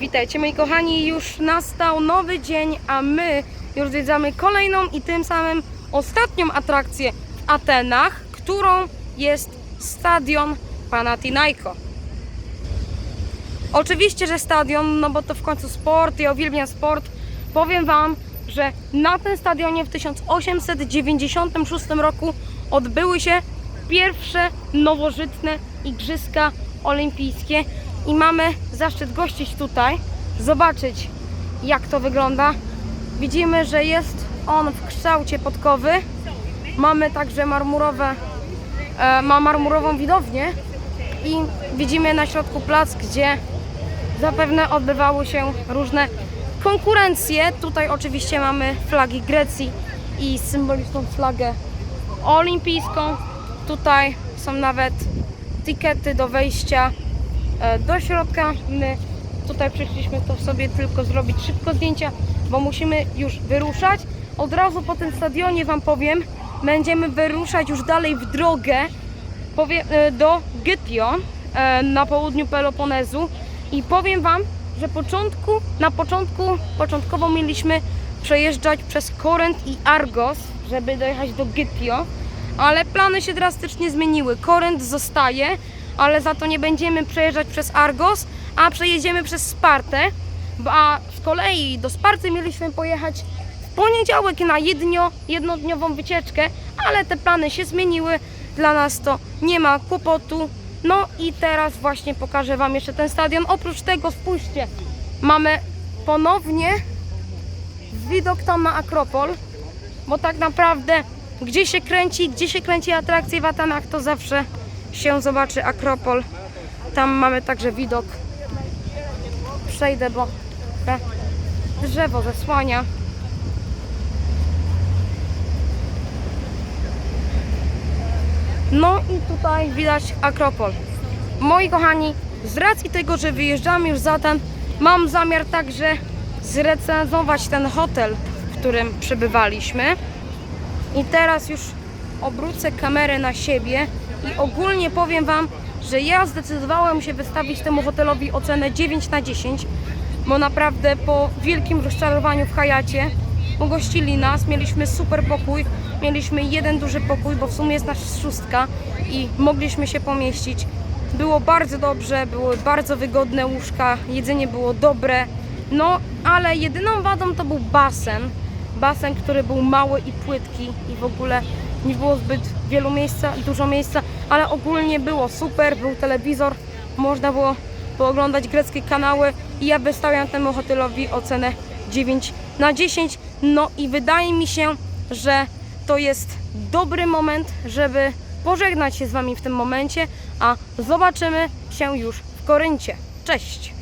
Witajcie moi kochani, już nastał nowy dzień, a my już zwiedzamy kolejną i tym samym ostatnią atrakcję w Atenach, którą jest stadion Panathinaiko. Oczywiście, że stadion, no bo to w końcu sport, ja uwielbiam sport. Powiem Wam, że na tym stadionie w 1896 roku odbyły się pierwsze nowożytne Igrzyska Olimpijskie i mamy zaszczyt gościć tutaj, zobaczyć jak to wygląda. Widzimy, że jest on w kształcie podkowy. Mamy także marmurowe, e, ma marmurową widownię i widzimy na środku plac, gdzie zapewne odbywały się różne konkurencje. Tutaj oczywiście mamy flagi Grecji i symboliczną flagę olimpijską. Tutaj są nawet tikety do wejścia do środka. My tutaj przyszliśmy to sobie tylko zrobić szybko zdjęcia, bo musimy już wyruszać. Od razu po tym stadionie Wam powiem, będziemy wyruszać już dalej w drogę e, do Gytion e, na południu Peloponezu i powiem Wam, że początku, na początku, początkowo mieliśmy przejeżdżać przez Korent i Argos, żeby dojechać do Gytio, ale plany się drastycznie zmieniły. Korent zostaje, ale za to nie będziemy przejeżdżać przez Argos, a przejedziemy przez Spartę, a z kolei do Sparty mieliśmy pojechać w poniedziałek na jednio, jednodniową wycieczkę, ale te plany się zmieniły, dla nas to nie ma kłopotu. No i teraz właśnie pokażę Wam jeszcze ten stadion. Oprócz tego spójrzcie, mamy ponownie widok tam na Akropol, bo tak naprawdę gdzie się kręci, gdzie się kręci atrakcje w Atenach, to zawsze się zobaczy Akropol. Tam mamy także widok. Przejdę, bo drzewo zasłania. No i tutaj widać Akropol. Moi kochani, z racji tego, że wyjeżdżamy już za ten, mam zamiar także zrecenzować ten hotel, w którym przebywaliśmy. I teraz już obrócę kamerę na siebie i ogólnie powiem Wam, że ja zdecydowałem się wystawić temu hotelowi ocenę 9 na 10, bo naprawdę po wielkim rozczarowaniu w Hayacie ugościli nas, mieliśmy super pokój, mieliśmy jeden duży pokój, bo w sumie jest nasz szóstka i mogliśmy się pomieścić. Było bardzo dobrze, były bardzo wygodne łóżka, jedzenie było dobre, no ale jedyną wadą to był basen. Basen, który był mały i płytki i w ogóle nie było zbyt wielu miejsca, dużo miejsca, ale ogólnie było super, był telewizor, można było pooglądać greckie kanały i ja wystawiam temu hotelowi ocenę 9 na 10. No i wydaje mi się, że to jest dobry moment, żeby pożegnać się z Wami w tym momencie, a zobaczymy się już w Koryncie. Cześć!